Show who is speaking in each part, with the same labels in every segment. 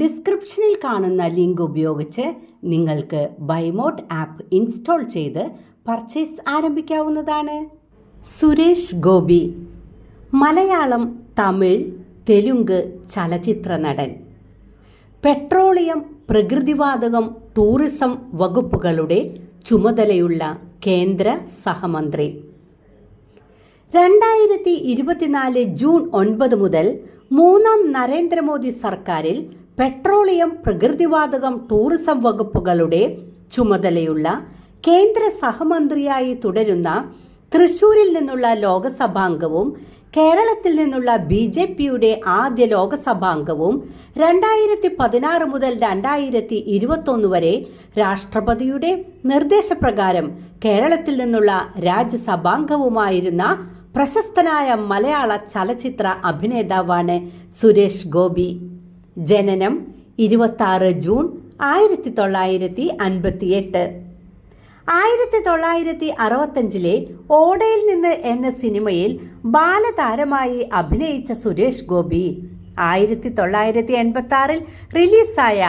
Speaker 1: ഡിസ്ക്രിപ്ഷനിൽ കാണുന്ന ലിങ്ക് ഉപയോഗിച്ച് നിങ്ങൾക്ക് ബൈമോട്ട് ആപ്പ് ഇൻസ്റ്റാൾ ചെയ്ത് പർച്ചേസ് ആരംഭിക്കാവുന്നതാണ്. സുരേഷ് ഗോപി മലയാളം തമിഴ് തെലുങ്ക് ചലച്ചിത്ര നടൻ. പെട്രോളിയം പ്രകൃതിവാതകം ടൂറിസം വകുപ്പുകളുടെ ചുമതലയുള്ള കേന്ദ്ര സഹമന്ത്രി. രണ്ടായിരത്തി ഇരുപത്തിനാല് ജൂൺ ഒൻപത് മുതൽ മൂന്നാം നരേന്ദ്രമോദി സർക്കാരിൽ പെട്രോളിയം പ്രകൃതിവാതകം ടൂറിസം വകുപ്പുകളുടെ ചുമതലയുള്ള കേന്ദ്ര സഹമന്ത്രിയായി തുടരുന്ന തൃശൂരിൽ നിന്നുള്ള ലോകസഭാംഗവും കേരളത്തിൽ നിന്നുള്ള ബി ജെ പിയുടെ ആദ്യ ലോകസഭാംഗവും രണ്ടായിരത്തി പതിനാറ് മുതൽ രണ്ടായിരത്തി ഇരുപത്തൊന്ന് വരെ രാഷ്ട്രപതിയുടെ നിർദ്ദേശപ്രകാരം കേരളത്തിൽ നിന്നുള്ള രാജ്യസഭാംഗവുമായിരുന്ന പ്രശസ്തനായ മലയാള ചലച്ചിത്ര അഭിനേതാവാണ് സുരേഷ് ഗോപി. ജനനം ഇരുപത്തി ജൂൺ ആയിരത്തി തൊള്ളായിരത്തി അൻപത്തിയെട്ട് ആയിരത്തി തൊള്ളായിരത്തി അറുപത്തഞ്ചിലെ ഓടയിൽ നിന്ന് എന്ന സിനിമയിൽ ബാലതാരമായി അഭിനയിച്ച സുരേഷ് ഗോപി ആയിരത്തി തൊള്ളായിരത്തി എൺപത്തി ആറിൽ റിലീസായ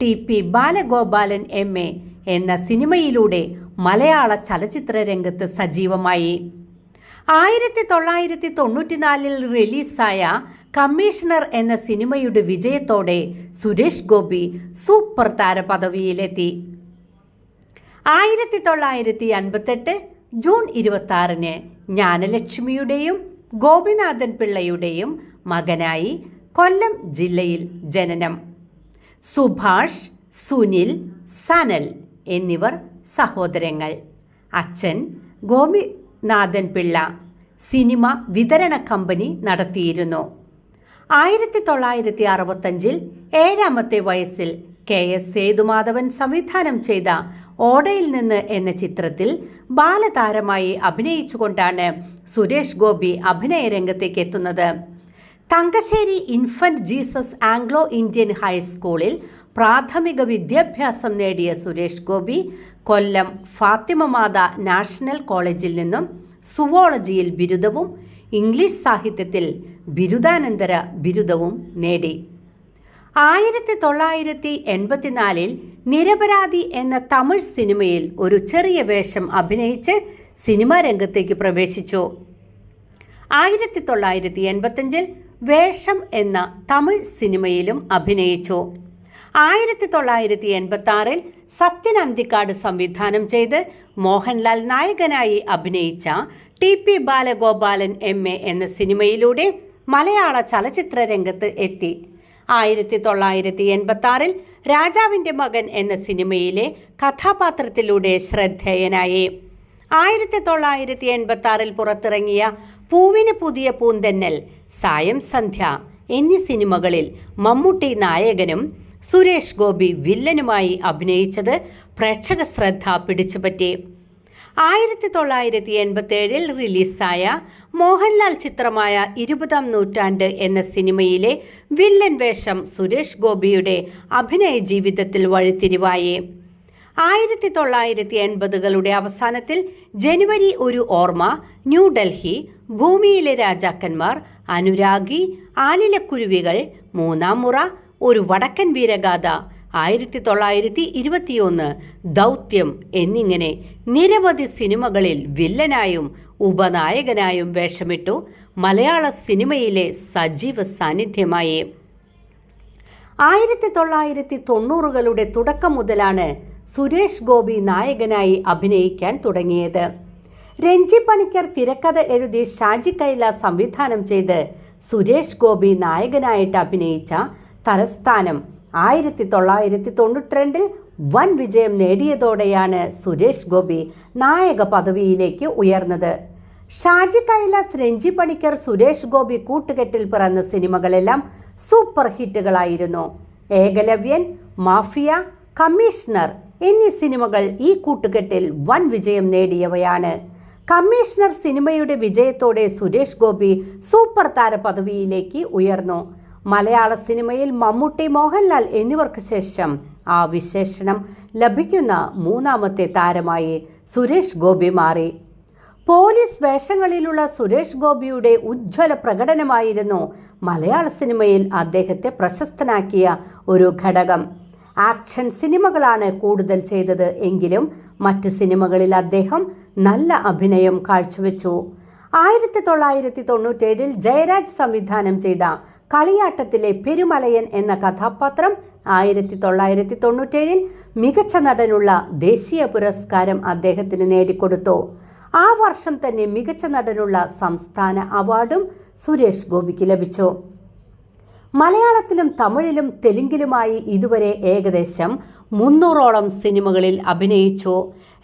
Speaker 1: T P Balagopalan M A എന്ന സിനിമയിലൂടെ മലയാള ചലച്ചിത്ര രംഗത്ത് സജീവമായി. ആയിരത്തി തൊള്ളായിരത്തി തൊണ്ണൂറ്റിനാലിൽ റിലീസായ കമ്മീഷണർ എന്ന സിനിമയുടെ വിജയത്തോടെ സുരേഷ് ഗോപി സൂപ്പർ താര പദവിയിലെത്തി ആയിരത്തി തൊള്ളായിരത്തി അൻപത്തെട്ട് ജൂൺ ഇരുപത്തി ആറിന് ജ്ഞാനലക്ഷ്മിയുടെയും ഗോപിനാഥൻ പിള്ളയുടെയും മകനായി കൊല്ലം ജില്ലയിൽ ജനനം. സുഭാഷ് സുനിൽ സനൽ എന്നിവർ സഹോദരങ്ങൾ. അച്ഛൻ ഗോപിനാഥൻ പിള്ള. സിനിമ വിതരണ കമ്പനി നടത്തിയിരുന്നു. ആയിരത്തി തൊള്ളായിരത്തി അറുപത്തഞ്ചിൽ ഏഴാമത്തെ വയസ്സിൽ കെ എസ് സേതുമാധവൻ സംവിധാനം ചെയ്ത ഓടയിൽ നിന്ന് എന്ന ചിത്രത്തിൽ ബാലതാരമായി അഭിനയിച്ചുകൊണ്ടാണ് സുരേഷ് ഗോപി അഭിനയ രംഗത്തേക്ക് എത്തുന്നത്. Thangassery infant Jesus Anglo Indian ഹൈസ്കൂളിൽ പ്രാഥമിക വിദ്യാഭ്യാസം നേടിയ സുരേഷ് ഗോപി കൊല്ലം ഫാത്തിമ മാത നാഷണൽ കോളേജിൽ നിന്നും സുവോളജിയിൽ ബിരുദവും ഇംഗ്ലീഷ് സാഹിത്യത്തിൽ ബിരുദാനന്തര ബിരുദവും നേടി. ആയിരത്തി തൊള്ളായിരത്തി എൺപത്തിനാലിൽ നിരപരാധി എന്ന തമിഴ് സിനിമയിൽ ഒരു ചെറിയ വേഷം അഭിനയിച്ച് സിനിമാ രംഗത്തേക്ക് പ്രവേശിച്ചു. ആയിരത്തി തൊള്ളായിരത്തി എൺപത്തഞ്ചിൽ വേഷം എന്ന തമിഴ് സിനിമയിലും അഭിനയിച്ചു. ആയിരത്തി തൊള്ളായിരത്തി എൺപത്തി ആറിൽ സത്യൻ അന്തിക്കാട് സംവിധാനം ചെയ്ത് മോഹൻലാൽ നായകനായി അഭിനയിച്ച T P Balagopalan M A എന്ന സിനിമയിലൂടെ മലയാള ചലച്ചിത്ര രംഗത്ത് എത്തി. ആയിരത്തി തൊള്ളായിരത്തി എൺപത്തി ആറിൽ രാജാവിന്റെ മകൻ എന്ന സിനിമയിലെ കഥാപാത്രത്തിലൂടെ ശ്രദ്ധേയനായി. ആയിരത്തി തൊള്ളായിരത്തി എൺപത്തി ആറിൽ പുറത്തിറങ്ങിയ പൂവിന് പുതിയ പൂന്തെന്നൽ സായം സന്ധ്യ എന്നീ സിനിമകളിൽ മമ്മൂട്ടി നായകനും സുരേഷ് ഗോപി വില്ലനുമായി അഭിനയിച്ചത് പ്രേക്ഷക ശ്രദ്ധ പിടിച്ചുപറ്റി. ആയിരത്തി തൊള്ളായിരത്തി എൺപത്തി ഏഴിൽ റിലീസായ മോഹൻലാൽ ചിത്രമായ ഇരുപതാം നൂറ്റാണ്ട് എന്ന സിനിമയിലെ വില്ലൻ വേഷം സുരേഷ് ഗോപിയുടെ അഭിനയ ജീവിതത്തിൽ വഴിത്തിരിവായി. ആയിരത്തി തൊള്ളായിരത്തി എൺപതുകളുടെ അവസാനത്തിൽ ജനുവരി ഒരു ഓർമ്മ ന്യൂഡൽഹി ഭൂമിയിലെ രാജാക്കന്മാർ അനുരാഗി ആലിലക്കുരുവികൾ മൂന്നാം മുറ ഒരു വടക്കൻ വീരഗാഥ ആയിരത്തി തൊള്ളായിരത്തി ഇരുപത്തിയൊന്ന് ദൗത്യം എന്നിങ്ങനെ നിരവധി സിനിമകളിൽ വില്ലനായും ഉപനായകനായും വേഷമിട്ടു മലയാള സിനിമയിലെ സജീവ സാന്നിധ്യമായി. ആയിരത്തി തൊള്ളായിരത്തി തൊണ്ണൂറുകളുടെ തുടക്കം മുതലാണ് സുരേഷ് ഗോപി നായകനായി അഭിനയിക്കാൻ തുടങ്ങിയത്. രഞ്ജി പണിക്കർ തിരക്കഥ എഴുതി ഷാജി കൈല സംവിധാനം ചെയ്ത് സുരേഷ് ഗോപി നായകനായിട്ട് അഭിനയിച്ച തലസ്ഥാനം ആയിരത്തി തൊള്ളായിരത്തി തൊണ്ണൂറ്റിരണ്ടിൽ വൻ വിജയം നേടിയതോടെയാണ് സുരേഷ് ഗോപി നായക പദവിയിലേക്ക് ഉയർന്നത്. ഷാജി കൈലാസ് രഞ്ജി പണിക്കർ സുരേഷ് ഗോപി കൂട്ടുകെട്ടിൽ പിറന്ന സിനിമകളെല്ലാം സൂപ്പർ ഹിറ്റുകളായിരുന്നു. ഏകലവ്യൻ മാഫിയ കമ്മീഷണർ എന്നീ സിനിമകൾ ഈ കൂട്ടുകെട്ടിൽ വൻ വിജയം നേടിയവയാണ്. കമ്മീഷണർ സിനിമയുടെ വിജയത്തോടെ സുരേഷ് ഗോപി സൂപ്പർ താര പദവിയിലേക്ക് ഉയർന്നു. മലയാള സിനിമയിൽ മമ്മൂട്ടി മോഹൻലാൽ എന്നിവർക്ക് ശേഷം ആ വിശേഷണം ലഭിക്കുന്ന മൂന്നാമത്തെ താരമായി സുരേഷ് ഗോപി മാറി. പോലീസ് വേഷങ്ങളിലുള്ള സുരേഷ് ഗോപിയുടെ ഉജ്ജ്വല പ്രകടനമായിരുന്നു മലയാള സിനിമയിൽ അദ്ദേഹത്തെ പ്രശസ്തനാക്കിയ ഒരു ഘടകം. ആക്ഷൻ സിനിമകളാണ് കൂടുതൽ ചെയ്തത് എങ്കിലും മറ്റ് സിനിമകളിൽ അദ്ദേഹം നല്ല അഭിനയം കാഴ്ചവെച്ചു. ആയിരത്തി തൊള്ളായിരത്തി തൊണ്ണൂറ്റേഴിൽ ജയരാജ് സംവിധാനം ചെയ്ത കളിയാട്ടത്തിലെ പെരുമലയൻ എന്ന കഥാപാത്രം ആയിരത്തി തൊള്ളായിരത്തി തൊണ്ണൂറ്റേഴിൽ മികച്ച നടനുള്ള ദേശീയ പുരസ്കാരം അദ്ദേഹത്തിന് നേടിക്കൊടുത്തു. ആ വർഷം തന്നെ മികച്ച നടനുള്ള സംസ്ഥാന അവാർഡും സുരേഷ് ഗോപിക്ക് ലഭിച്ചു. മലയാളത്തിലും തമിഴിലും തെലുങ്കിലുമായി ഇതുവരെ ഏകദേശം മുന്നൂറോളം സിനിമകളിൽ അഭിനയിച്ചു.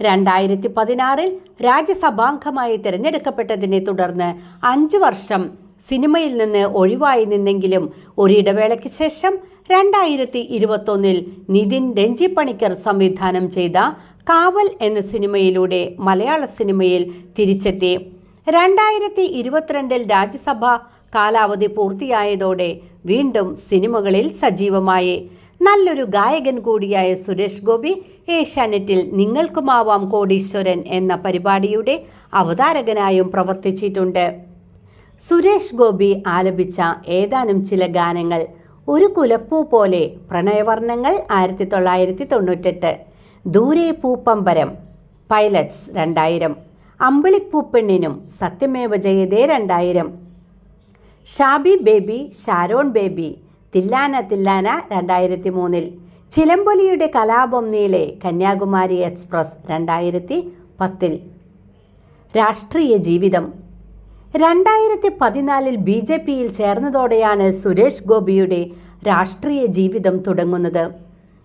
Speaker 1: രണ്ടായിരത്തി പതിനാറിൽ രാജ്യസഭാംഗമായി തിരഞ്ഞെടുക്കപ്പെട്ടതിനെ തുടർന്ന് അഞ്ചു വർഷം സിനിമയിൽ നിന്ന് ഒഴിവായി നിന്നെങ്കിലും ഒരിടവേളയ്ക്ക് ശേഷം രണ്ടായിരത്തി ഇരുപത്തൊന്നിൽ നിതിൻ രഞ്ജി പണിക്കർ സംവിധാനം ചെയ്ത കാവൽ എന്ന സിനിമയിലൂടെ മലയാള സിനിമയിൽ തിരിച്ചെത്തി. രണ്ടായിരത്തി ഇരുപത്തിരണ്ടിൽ രാജ്യസഭ കാലാവധി പൂർത്തിയായതോടെ വീണ്ടും സിനിമകളിൽ സജീവമായി. നല്ലൊരു ഗായകൻ കൂടിയായ സുരേഷ് ഗോപി ഏഷ്യാനെറ്റിൽ നിങ്ങൾക്കുമാവാം കോടീശ്വരൻ എന്ന പരിപാടിയുടെ അവതാരകനായും പ്രവർത്തിച്ചിട്ടുണ്ട്. സുരേഷ് ഗോപി ആലപിച്ച ഏതാനും ചില ഗാനങ്ങൾ ഒരു കുലപ്പൂ പോലെ പ്രണയവർണങ്ങൾ ആയിരത്തി തൊള്ളായിരത്തി തൊണ്ണൂറ്റെട്ട് ദൂരെ പൂപ്പമ്പരം പൈലറ്റ്സ് രണ്ടായിരം അമ്പിളിപ്പൂപ്പെണ്ണിനും സത്യമേവ ജയതേ രണ്ടായിരം. Shabi Baby Sharon Baby Thillana Thillana രണ്ടായിരത്തി മൂന്നിൽ ചിലമ്പൊലിയുടെ കലാപം നീളെ കന്യാകുമാരി എക്സ്പ്രസ് രണ്ടായിരത്തി പത്തിൽ രാഷ്ട്രീയ ജീവിതം രണ്ടായിരത്തി പതിനാലിൽ ബി ജെ പിയിൽ ചേർന്നതോടെയാണ് സുരേഷ് ഗോപിയുടെ രാഷ്ട്രീയ ജീവിതം തുടങ്ങുന്നത്.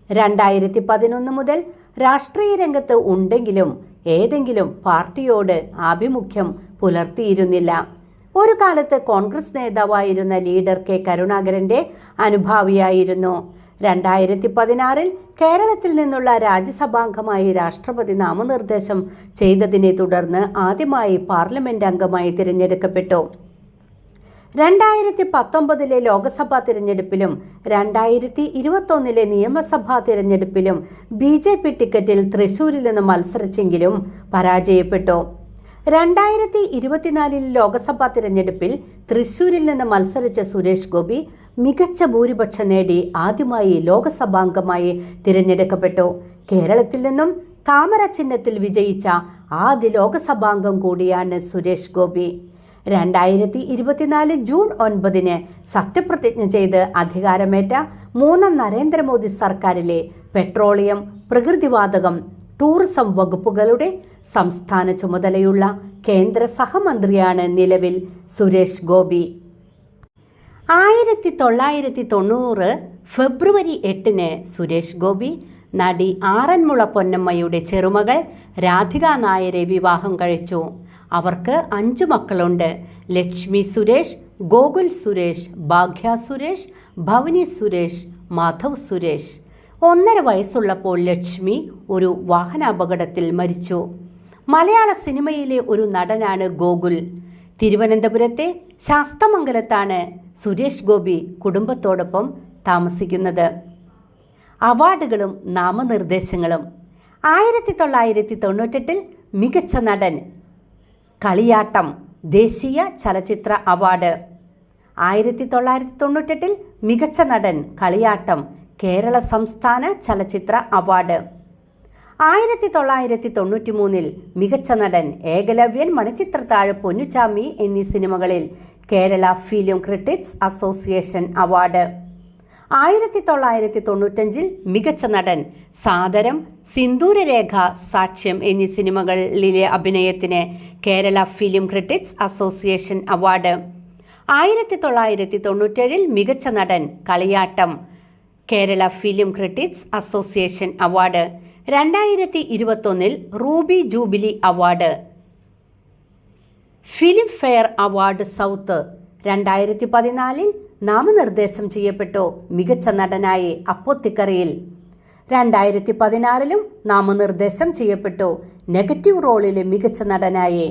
Speaker 1: രണ്ടായിരത്തി പതിനൊന്ന് മുതൽ രാഷ്ട്രീയ രംഗത്ത് ഉണ്ടെങ്കിലും ഏതെങ്കിലും പാർട്ടിയോട് ആഭിമുഖ്യം പുലർത്തിയിരുന്നില്ല. ഒരു കാലത്ത് കോൺഗ്രസ് നേതാവായിരുന്ന ലീഡർ കെ കരുണാകരന്റെ അനുഭാവിയായിരുന്നു. രണ്ടായിരത്തി പതിനാറിൽ കേരളത്തിൽ നിന്നുള്ള രാജ്യസഭാംഗമായി രാഷ്ട്രപതി നാമനിർദ്ദേശം ചെയ്തതിനെ തുടർന്ന് ആദ്യമായി പാർലമെന്റ് അംഗമായി തിരഞ്ഞെടുക്കപ്പെട്ടു. രണ്ടായിരത്തി പത്തൊമ്പതിലെ ലോക്സഭാ തിരഞ്ഞെടുപ്പിലും രണ്ടായിരത്തി ഇരുപത്തൊന്നിലെ നിയമസഭാ തിരഞ്ഞെടുപ്പിലും ബി ജെ പി ടിക്കറ്റിൽ തൃശൂരിൽ നിന്ന് മത്സരിച്ചെങ്കിലും പരാജയപ്പെട്ടു. രണ്ടായിരത്തി ഇരുപത്തിനാലിൽ ലോക്സഭാ തിരഞ്ഞെടുപ്പിൽ തൃശൂരിൽ നിന്ന് മത്സരിച്ച സുരേഷ് ഗോപി മികച്ച ഭൂരിപക്ഷം നേടി ആദ്യമായി ലോകസഭാംഗമായി തിരഞ്ഞെടുക്കപ്പെട്ടു. കേരളത്തിൽ നിന്നും താമര ചിഹ്നത്തിൽ വിജയിച്ച ആദ്യ ലോകസഭാംഗം കൂടിയാണ് സുരേഷ് ഗോപി. രണ്ടായിരത്തി ഇരുപത്തിനാല് ജൂൺ ഒൻപതിന് സത്യപ്രതിജ്ഞ ചെയ്ത് അധികാരമേറ്റ മൂന്നാം നരേന്ദ്രമോദി സർക്കാരിലെ പെട്രോളിയം പ്രകൃതിവാതകം ടൂറിസം വകുപ്പുകളുടെ സംസ്ഥാന ചുമതലയുള്ള കേന്ദ്ര സഹമന്ത്രിയാണ് നിലവിൽ സുരേഷ് ഗോപി. ആയിരത്തി തൊള്ളായിരത്തി തൊണ്ണൂറ് ഫെബ്രുവരി എട്ടിന് സുരേഷ് ഗോപി നടി ആറന്മുള പൊന്നമ്മയുടെ ചെറുമകൾ രാധിക നായരെ വിവാഹം കഴിച്ചു. അവർക്ക് അഞ്ചു മക്കളുണ്ട്. ലക്ഷ്മി സുരേഷ് ഗോകുൽ സുരേഷ് ഭാഗ്യ സുരേഷ് ഭവനി സുരേഷ് മാധവ് സുരേഷ്. ഒന്നര വയസ്സുള്ളപ്പോൾ ലക്ഷ്മി ഒരു വാഹനാപകടത്തിൽ മരിച്ചു. മലയാള സിനിമയിലെ ഒരു നടനാണ് ഗോകുൽ. തിരുവനന്തപുരത്തെ ശാസ്തമംഗലത്താണ് സുരേഷ് ഗോപി കുടുംബത്തോടൊപ്പം താമസിക്കുന്നത്. അവാർഡുകളും നാമനിർദ്ദേശങ്ങളും ആയിരത്തി തൊള്ളായിരത്തി തൊണ്ണൂറ്റെട്ടിൽ മികച്ച നടൻ കളിയാട്ടം ദേശീയ ചലച്ചിത്ര അവാർഡ്. ആയിരത്തി തൊള്ളായിരത്തി തൊണ്ണൂറ്റെട്ടിൽ മികച്ച നടൻ കളിയാട്ടം കേരള സംസ്ഥാന ചലച്ചിത്ര അവാർഡ്. ആയിരത്തി തൊള്ളായിരത്തി തൊണ്ണൂറ്റി മൂന്നിൽ മികച്ച നടൻ ഏകലവ്യൻ മണിച്ചിത്രത്താഴ് പൊന്നുചാമി എന്നീ സിനിമകളിൽ Kerala film critics association award. ആയിരത്തി തൊള്ളായിരത്തി തൊണ്ണൂറ്റഞ്ചിൽ മികച്ച നടൻ സാദരം സിന്ദൂരരേഖ സാക്ഷ്യം എന്നീ സിനിമകളിലെ അഭിനയത്തിന് Kerala film critics association award. ആയിരത്തി തൊള്ളായിരത്തി തൊണ്ണൂറ്റേഴിൽ മികച്ച നടൻ Kaliyattam Kerala film critics association award. രണ്ടായിരത്തി ഇരുപത്തൊന്നിൽ ruby jubilee award. Filmfare award south രണ്ടായിരത്തി പതിനാലിൽ നാമനിർദ്ദേശം ചെയ്യപ്പെട്ടു. മികച്ച നടനായി അപ്പൊത്തിക്കറിയിൽ രണ്ടായിരത്തി പതിനാറിലും നാമനിർദ്ദേശം ചെയ്യപ്പെട്ടു. നെഗറ്റീവ് റോളിലെ മികച്ച നടനായി.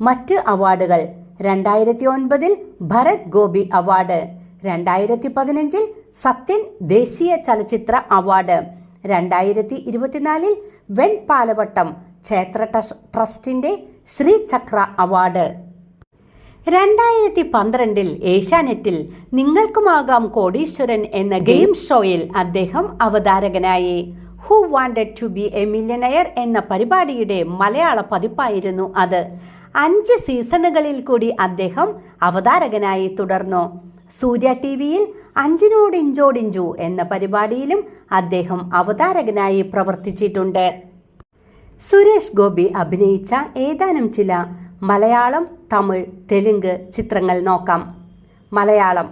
Speaker 1: മറ്റ് അവാർഡുകൾ രണ്ടായിരത്തി ഒൻപതിൽ ഭരത് ഗോപി അവാർഡ് രണ്ടായിരത്തി പതിനഞ്ചിൽ സത്യൻ ദേശീയ ചലച്ചിത്ര അവാർഡ് രണ്ടായിരത്തി ഇരുപത്തിനാലിൽ വെൺ പാലവട്ടം ക്ഷേത്ര ട്രസ്- ട്രസ്റ്റിന്റെ ശ്രീചക്ര അവാർഡ്. രണ്ടായിരത്തി പന്ത്രണ്ടിൽ ഏഷ്യാനെറ്റിൽ നിങ്ങൾക്കുമാകാം കോടീശ്വരൻ എന്ന ഗെയിം ഷോയിൽ അദ്ദേഹം അവതാരകനായി. Who wanted to be a millionaire എന്ന പരിപാടിയുടെ മലയാള പതിപ്പായിരുന്നു അത്. അഞ്ച് സീസണുകളിൽ കൂടി അദ്ദേഹം അവതാരകനായി തുടർന്നു. സൂര്യ ടി വിയിൽ അഞ്ചിനോടിഞ്ചോടിഞ്ചു എന്ന പരിപാടിയിലും അദ്ദേഹം അവതാരകനായി പ്രവർത്തിച്ചിട്ടുണ്ട്. സുരേഷ് ഗോപി അഭിനയിച്ച ഏതാനും ചില മലയാളം തമിഴ് തെലുങ്ക് ചിത്രങ്ങൾ നോക്കാം. മലയാളം.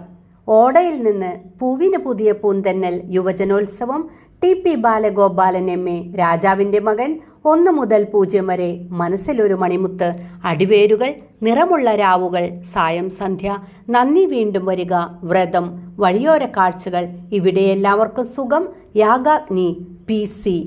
Speaker 1: ഓടയിൽ നിന്ന് പൂവിന് പുതിയ പൂന്തന്നൽ Yuvajanotsavam T P Balagopalan M A രാജാവിന്റെ മകൻ ഒന്ന് മുതൽ പൂജ്യം വരെ മനസ്സിലൊരു മണിമുത്ത്. അടിവേരുകൾ നിറമുള്ള രാവുകൾ സായം സന്ധ്യ നന്ദി വീണ്ടും വരിക വ്രതം വഴിയോര കാഴ്ചകൾ. ഇവിടെ എല്ലാവർക്കും സുഖം. Yagagni P C.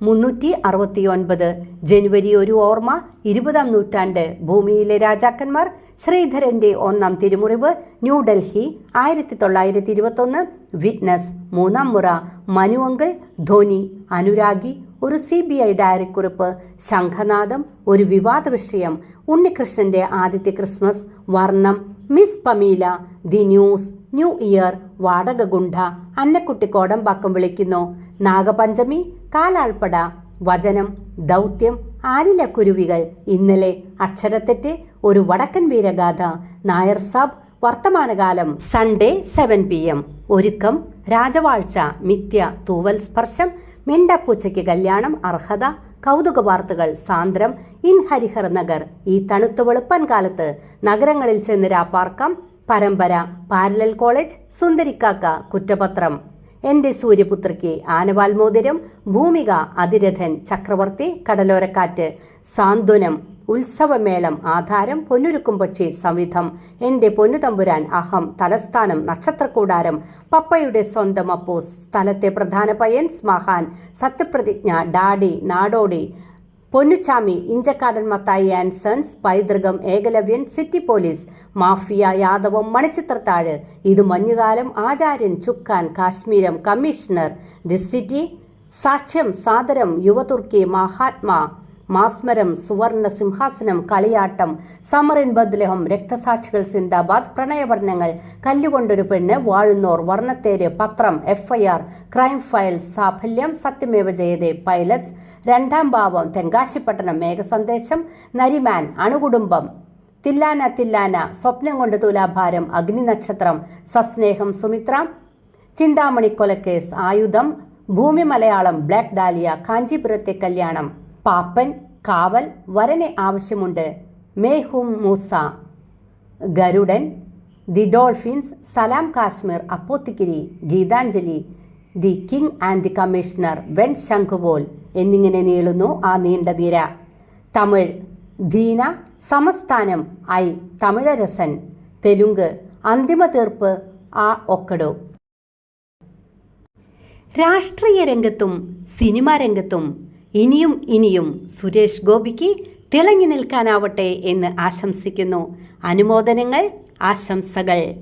Speaker 1: മുന്നൂറ്റി അറുപത്തിയൊൻപത് ജനുവരി ഒരു ഓർമ്മ ഇരുപതാം നൂറ്റാണ്ട്. ഭൂമിയിലെ രാജാക്കന്മാർ ശ്രീധരന്റെ ഒന്നാം തിരുമുറിവ് ന്യൂഡൽഹി ആയിരത്തി തൊള്ളായിരത്തി ഇരുപത്തൊന്ന് വിറ്റ്നസ് മൂന്നാം മുറ. മനുവങ്കിൾ ധോനി അനുരാഗി ഒരു സി ബി ഐ ഡയറിക്കുറിപ്പ്. ശംഖനാദം ഒരു വിവാദ വിഷയം. ഉണ്ണികൃഷ്ണന്റെ ആദ്യത്തെ Christmas Varnam Miss Pamela the news new year വാടക ഗുണ്ട അന്നക്കുട്ടി കോടമ്പാക്കം വിളിക്കുന്നു. നാഗപഞ്ചമി കാലാൾപ്പട വചനം ദൗത്യം ആലില കുരുവികൾ ഇന്നലെ Aksharathettu Oru Vadakkan Veeragatha Nair Saab Varthamanakalam Sunday seven P M Orukkam Rajavazhcha Mithya തൂവൽ സ്പർശം മിണ്ടപ്പൂച്ചയ്ക്ക് കല്യാണം അർഹത കൗതുക വാർത്തകൾ സാന്ദ്രം ഇൻ ഹരിഹർ നഗർ ഈ തണുത്ത വെളുപ്പൻ കാലത്ത് നഗരങ്ങളിൽ ചെന്ന് രാപ്പാർക്കാം പരമ്പര പാരലൽ കോളേജ് സുന്ദരിക്കാക്ക കുറ്റപത്രം. എന്റെ സൂര്യപുത്രിക്ക് ആനവാൽമോതിരം ഭൂമിക അതിരഥൻ ചക്രവർത്തി കടലോരക്കാറ്റ് സാന്ത്വനം ഉത്സവമേളം ആധാരം പൊന്നുരുക്കും പക്ഷി സംവിധം എന്റെ പൊന്നുതമ്പുരാൻ അഹം തലസ്ഥാനം നക്ഷത്രക്കൂടാരം പപ്പയുടെ സ്വന്തം അപ്പോസ് സ്ഥലത്തെ പ്രധാന പയ്യൻ സ്മഹാൻ സത്യപ്രതിജ്ഞ daddy Nadodi Ponnuchami Inchakkadan Mathai and sons Paithrukam Ekalavyan city police mafia Yadavam Manichitrathazhu. ഇത് മഞ്ഞുകാലം ആചാര്യൻ ചുക്കാൻ കാശ്മീരം കമ്മീഷണർ. ദി സിറ്റി സാക്ഷ്യം സാദരം യുവതുർക്കി മഹാത്മാ. മാസ്മരം സുവർണ സിംഹാസനം കളിയാട്ടം. സമറിൻ ബദ്ലഹം രക്തസാക്ഷികൾ സിന്ദാബാദ്. പ്രണയവർണങ്ങൾ കല്ലുകൊണ്ടൊരു പെണ്ണ് വാഴുന്നോർ. വർണത്തേര് പത്രം എഫ്ഐആർ. ക്രൈം ഫയൽ സാഫല്യം സത്യമേവ ജയതേ പൈലറ്റ്സ്. രണ്ടാം ഭാവം തെങ്കാശിപ്പട്ടണം മേഘസന്ദേശം നരിമാൻ അണുകുടുംബം. തില്ലാന തില്ലാന സ്വപ്നം കൊണ്ട് തുലാഭാരം അഗ്നി നക്ഷത്രം സസ്നേഹം സുമിത്ര. ചിന്താമണി കൊലക്കേസ് ആയുധം ഭൂമി മലയാളം ബ്ലാക്ക് ഡാലിയ കാഞ്ചീപുരത്തെ കല്യാണം. പാപ്പൻ കാവൽ വരനെ ആവശ്യമുണ്ട്. Mehum Moosa. Garudan the dolphins Salaam Kashmir apothecary Geethanjali the king and the commissioner വെൺ ശംഖുപോൽ എന്നിങ്ങനെ നീളുന്നു ആ നീണ്ട നിര. തമിഴ് ദീന സമസ്ഥാനം ഐ തമിഴരസൻ. തെലുങ്ക് അന്തിമ തീർപ്പ് ആ ഒക്കടോ. രാഷ്ട്രീയ രംഗത്തും സിനിമാ രംഗത്തും ഇനിയും ഇനിയും സുരേഷ് ഗോപിക്ക് തിളങ്ങി നിൽക്കാനാവട്ടെ എന്ന് ആശംസിക്കുന്നു. അനുമോദനങ്ങൾ ആശംസകൾ.